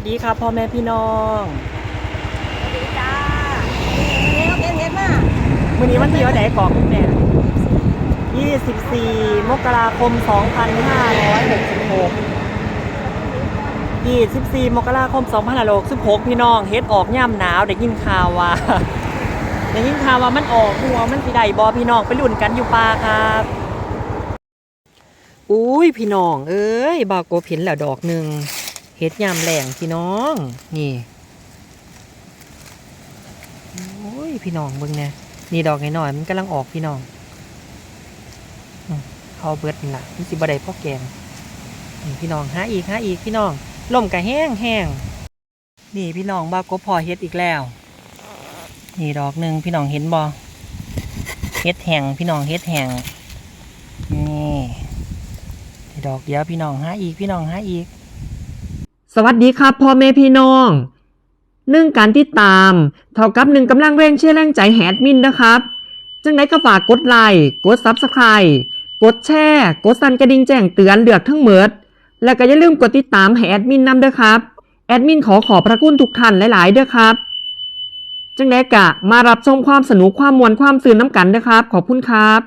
สวัสดีครับพ่อแม่พี่น้องสวัสดีจ้าเฮ็ดเฮ็ดเฮ็ดมาวันนี้วันที่ว่าไหนก่อนคุณแม่24 มกราคม 2566 24 มกราคม 2566 พี่น้องเฮ็ดออกย่ำหนาวได้ยินข่าวว่าได้ยินข่าวว่ามันออกหัวมันสิได้บอพี่น้องไปลุ้นกันอยู่ป่าครับอุ้ยพี่น้อง เอ้ยบาโกบเห็นแล้วดอกหนึ่ง เฮ็ดยามแหลงพี่น้อง นี่โอ้ยพี่น้องเบิ่งเนี่ยนี่ดอกน้อยๆมันกำลังออกพี่น้องอืมเขาเบิดนี่ล่ะมันสิบ่ได้พ่อแกงนี่พี่น้องหาอีกหาอีกพี่น้องลมกะแห้งแห้งนี่พี่น้องบาโกบพอเฮ็ดอีกแล้ว นี่ดอกหนึ่งพี่น้องเห็นบ่เฮ็ดแห้งพี่น้องเฮ็ดแห้งนี่ดอกเดียวพี่น้องหาอีกพี่น้องหาอีก สวัสดีครับพ่อแม่พี่น้องหนึ่งการติดตาม เท่ากับหนึ่งกำลังแรงเชื่อแรงใจแฮดมินนะครับ จังไดก็ฝากกดไลค์กดซับสไคร b ์กดแชร์ กดสั่นกระดิ่งแจ้งเตือนเลือกทั้งเมิดแล้วก็อย่าลืมกดติดตามให้แอดมินนำเด้อครับ แอดมินขอขอบพระคุณทุกท่านหลายๆเด้อครับ จังไดกะมารับชมความสนุกความมวลความสื่นน้ำกันเด้อครับ ขอบคุณครับ